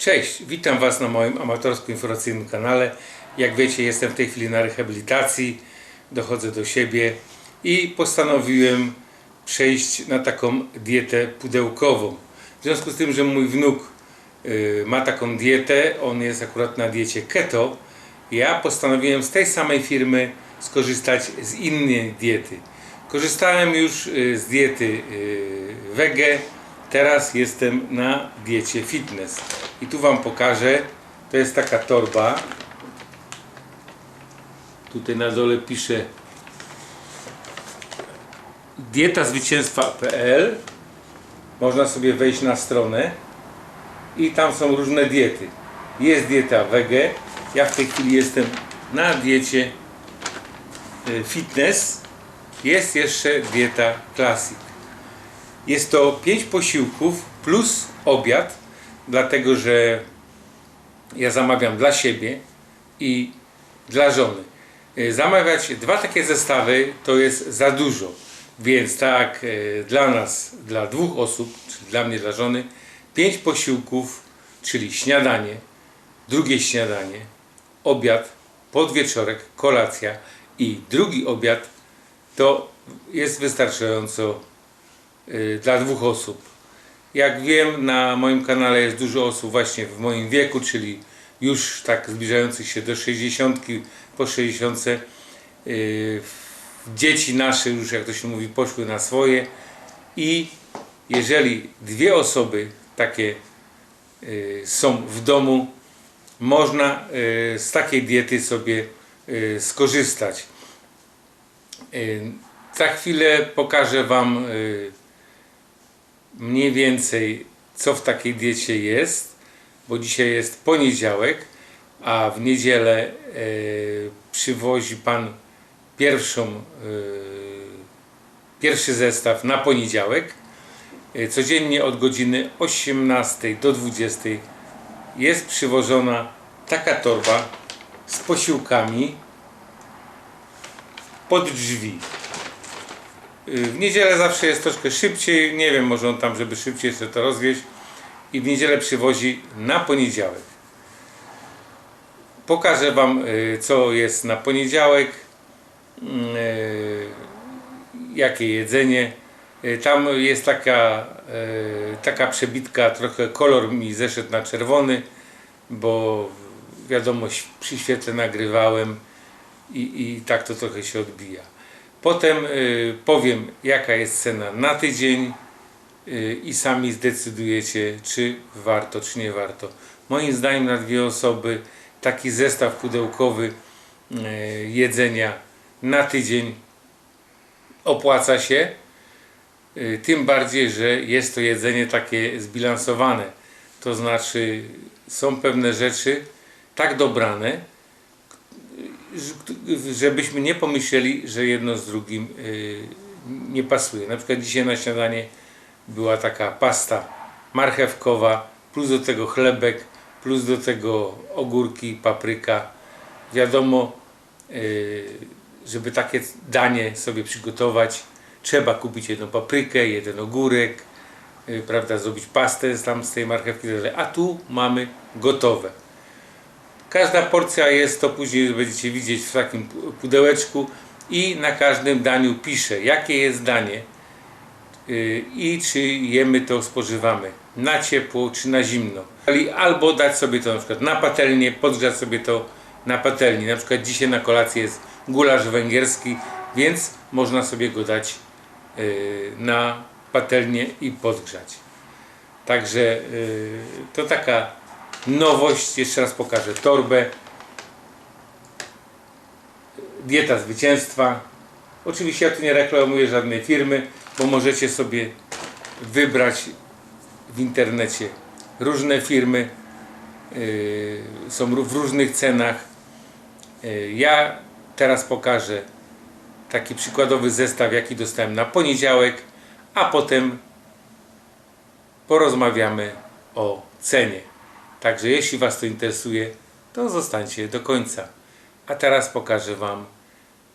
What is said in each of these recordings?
Cześć, witam Was na moim amatorsko-informacyjnym kanale. Jak wiecie, jestem w tej chwili na rehabilitacji, dochodzę do siebie i postanowiłem przejść na taką dietę pudełkową. W związku z tym, że mój wnuk y, ma taką dietę, on jest akurat na diecie keto, ja postanowiłem z tej samej firmy skorzystać z innej diety. Korzystałem już y, z diety y, wege, teraz jestem na diecie fitness. I tu Wam pokażę, to jest taka torba. Tutaj na dole pisze dietaswycięstwa.pl Można sobie wejść na stronę i tam są różne diety. Jest dieta wege, ja w tej chwili jestem na diecie y, fitness. Jest jeszcze dieta classic. Jest to 5 posiłków plus obiad, dlatego że ja zamawiam dla siebie i dla żony. Y, Zamawiać dwa takie zestawy to jest za dużo, więc tak y, dla nas, dla dwóch osób, czyli dla mnie, dla żony, 5 posiłków, czyli śniadanie, drugie śniadanie, obiad, podwieczorek, kolacja i drugi obiad to jest wystarczająco y, dla dwóch osób. Jak wiem, na moim kanale jest dużo osób właśnie w moim wieku, czyli już tak zbliżających się do 60, po 60. y, Dzieci nasze już, jak to się mówi, poszły na swoje i jeżeli dwie osoby takie y, są w domu, można y, z takiej diety sobie skorzystać. Za chwilę pokażę Wam mniej więcej co w takiej diecie jest, bo dzisiaj jest poniedziałek, a w niedzielę e, przywozi Pan pierwszą, e, pierwszy zestaw na poniedziałek. E, Codziennie od godziny 18 do 20 jest przywożona taka torba z posiłkami pod drzwi. Y, W niedzielę zawsze jest troszkę szybciej, nie wiem, może on tam, żeby szybciej jeszcze to rozwieźć i w niedzielę przywozi na poniedziałek. Pokażę Wam, y, co jest na poniedziałek, y, jakie jedzenie. Tam jest taka, taka przebitka, trochę kolor mi zeszedł na czerwony, bo wiadomo, przy świetle nagrywałem i, i tak to trochę się odbija. Potem y, powiem, jaka jest cena na tydzień y, i sami zdecydujecie, czy warto, czy nie warto. Moim zdaniem na dwie osoby taki zestaw pudełkowy y, jedzenia na tydzień opłaca się. Tym bardziej, że jest to jedzenie takie zbilansowane. To znaczy, są pewne rzeczy tak dobrane, żebyśmy nie pomyśleli, że jedno z drugim y, nie pasuje. Na przykład dzisiaj na śniadanie była taka pasta marchewkowa, plus do tego chlebek, plus do tego ogórki, papryka. Wiadomo, y, żeby takie danie sobie przygotować, trzeba kupić jedną paprykę, jeden ogórek, y, prawda, zrobić pastę tam z tej marchewki, tak a tu mamy gotowe. Każda porcja jest, to później będziecie widzieć w takim pu- pudełeczku i na każdym daniu pisze, jakie jest danie yy, i czy jemy to, spożywamy na ciepło czy na zimno. Albo dać sobie to na przykład na patelnię, podgrzać sobie to na patelni. Na przykład dzisiaj na kolację jest gulasz węgierski, więc można sobie go dać yy, na patelnię i podgrzać. Także yy, to taka nowość. Jeszcze raz pokażę torbę. Dieta zwycięstwa. Oczywiście ja tu nie reklamuję żadnej firmy, bo możecie sobie wybrać w internecie różne firmy. Yy, są w różnych cenach. Yy, ja teraz pokażę taki przykładowy zestaw, jaki dostałem na poniedziałek, a potem porozmawiamy o cenie. Także jeśli Was to interesuje, to zostańcie do końca. A teraz pokażę Wam,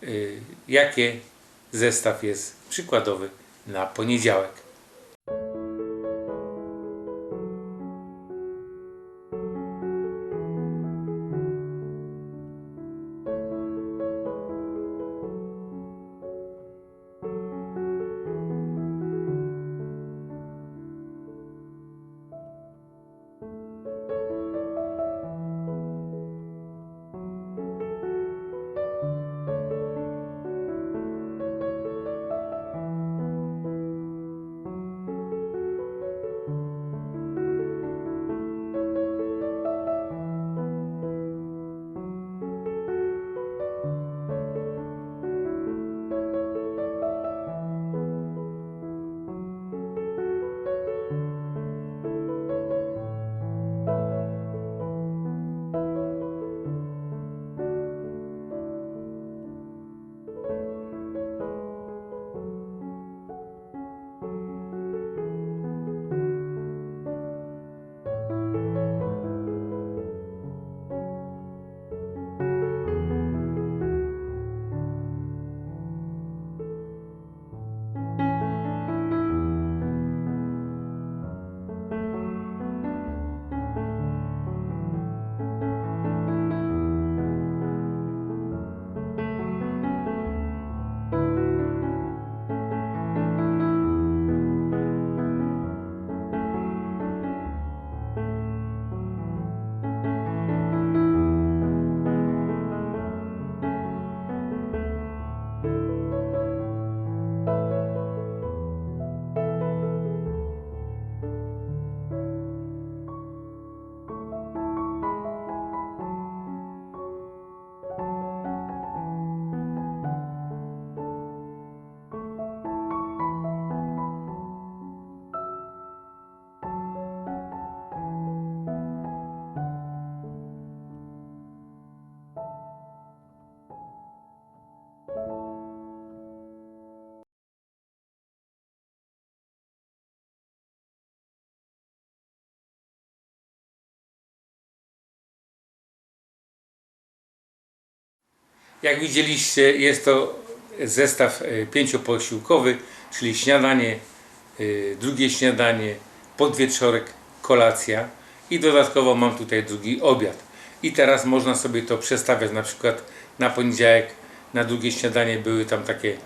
y, jakie zestaw jest przykładowy na poniedziałek. Jak widzieliście, jest to zestaw e, pięcioposiłkowy, czyli śniadanie, e, drugie śniadanie, podwieczorek, kolacja i dodatkowo mam tutaj drugi obiad. I teraz można sobie to przestawiać, na przykład na poniedziałek na drugie śniadanie były tam takie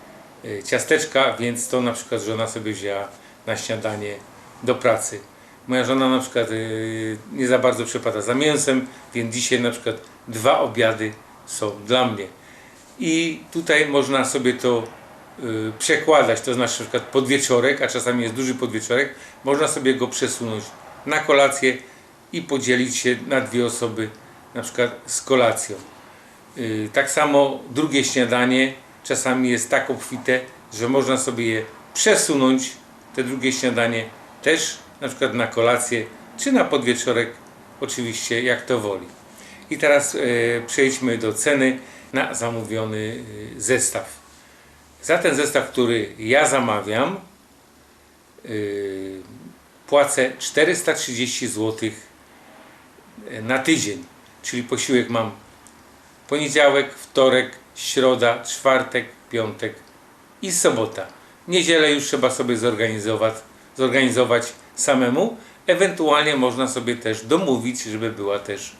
e, ciasteczka, więc to na przykład żona sobie wzięła na śniadanie do pracy. Moja żona na przykład nie za bardzo przepada za mięsem, więc dzisiaj na przykład dwa obiady są dla mnie. I tutaj można sobie to yy, przekładać, to znaczy na przykład podwieczorek, a czasami jest duży podwieczorek, można sobie go przesunąć na kolację i podzielić się na dwie osoby, na przykład z kolacją. Yy, Tak samo drugie śniadanie czasami jest tak obfite, że można sobie je przesunąć, te drugie śniadanie też na przykład na kolację, czy na podwieczorek, oczywiście jak to woli. I teraz e, przejdźmy do ceny na zamówiony e, zestaw. Za ten zestaw, który ja zamawiam, e, płacę 430 zł na tydzień. Czyli posiłek mam poniedziałek, wtorek, środa, czwartek, piątek i sobota. Niedzielę już trzeba sobie zorganizować, zorganizować samemu. Ewentualnie można sobie też domówić, żeby była też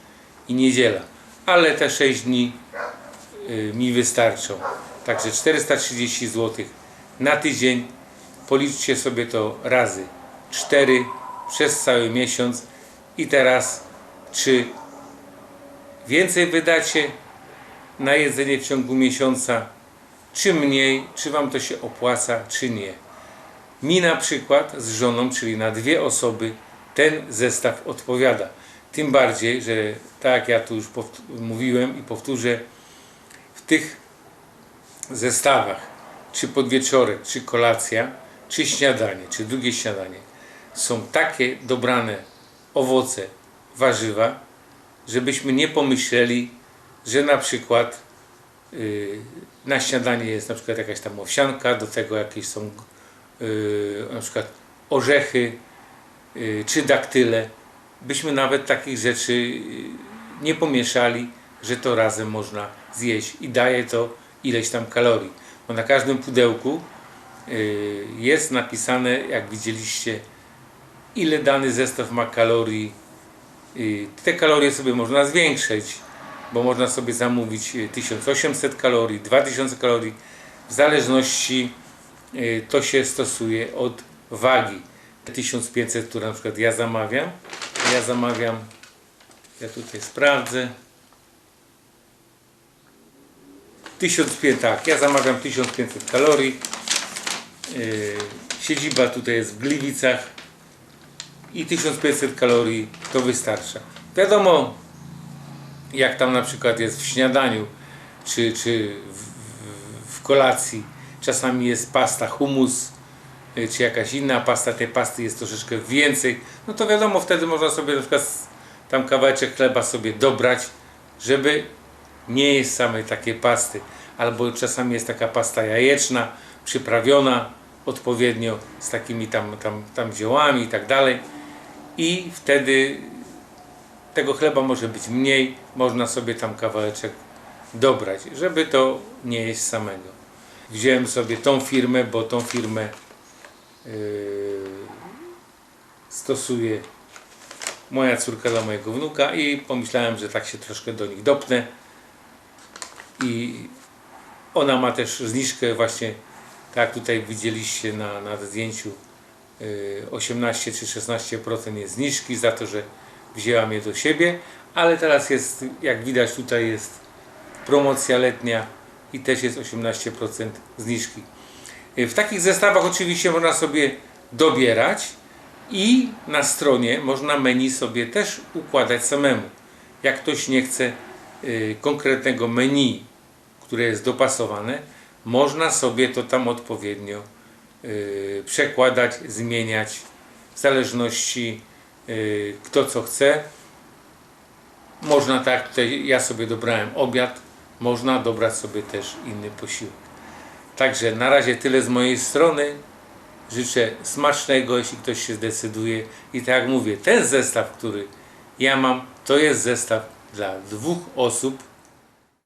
i niedziela. Ale te 6 dni y, mi wystarczą. Także 430 zł na tydzień. Policzcie sobie to razy 4 przez cały miesiąc. I teraz, czy więcej wydacie na jedzenie w ciągu miesiąca, czy mniej, czy Wam to się opłaca, czy nie. Mi na przykład z żoną, czyli na dwie osoby, ten zestaw odpowiada. Tym bardziej, że tak jak ja tu już mówiłem i powtórzę, w tych zestawach, czy podwieczorek, czy kolacja, czy śniadanie, czy drugie śniadanie, są takie dobrane owoce, warzywa, żebyśmy nie pomyśleli, że na przykład yy, na śniadanie jest na przykład jakaś tam owsianka, do tego jakieś są yy, na przykład orzechy yy, czy daktyle. Byśmy nawet takich rzeczy yy, nie pomieszali, że to razem można zjeść i daje to ileś tam kalorii. Bo na każdym pudełku yy, jest napisane, jak widzieliście, ile dany zestaw ma kalorii. Yy, Te kalorie sobie można zwiększyć, bo można sobie zamówić y, 1800 kalorii, 2000 kalorii, w zależności y, to się stosuje od wagi. Te 1500, które na przykład ja zamawiam, ja zamawiam, ja tutaj sprawdzę. 1500, tak, ja zamawiam 1500 kalorii. Yy, siedziba tutaj jest w Gliwicach i 1500 kalorii to wystarcza. Wiadomo, jak tam na przykład jest w śniadaniu, czy, czy w, w, kolacji, czasami jest pasta humus, y, czy jakaś inna pasta, tej pasty jest troszeczkę więcej, no to wiadomo, wtedy można sobie na przykład tam kawałeczek chleba sobie dobrać, żeby nie jeść samej takiej pasty. Albo czasami jest taka pasta jajeczna, przyprawiona odpowiednio z takimi tam, tam, tam ziołami i tak dalej. I wtedy tego chleba może być mniej, można sobie tam kawałeczek dobrać, żeby to nie jeść samego. Wziąłem sobie tą firmę, bo tą firmę yy, stosuje moja córka dla mojego wnuka i pomyślałem, że tak się troszkę do nich dopnę i ona ma też zniżkę właśnie, tak tutaj widzieliście na, na zdjęciu, yy, 18 czy 16% jest zniżki za to, że wzięłam je do siebie, ale teraz jest, jak widać tutaj jest promocja letnia i też jest 18% zniżki. Yy, W takich zestawach oczywiście można sobie dobierać i na stronie można menu sobie też układać samemu. Jak ktoś nie chce yy, konkretnego menu, które jest dopasowane, można sobie to tam odpowiednio yy, przekładać, zmieniać w zależności yy, kto co chce. Można tak, tutaj ja sobie dobrałem obiad, można dobrać sobie też inny posiłek. Także na razie tyle z mojej strony. Życzę smacznego, jeśli ktoś się zdecyduje. I tak jak mówię, ten zestaw, który ja mam, to jest zestaw dla dwóch osób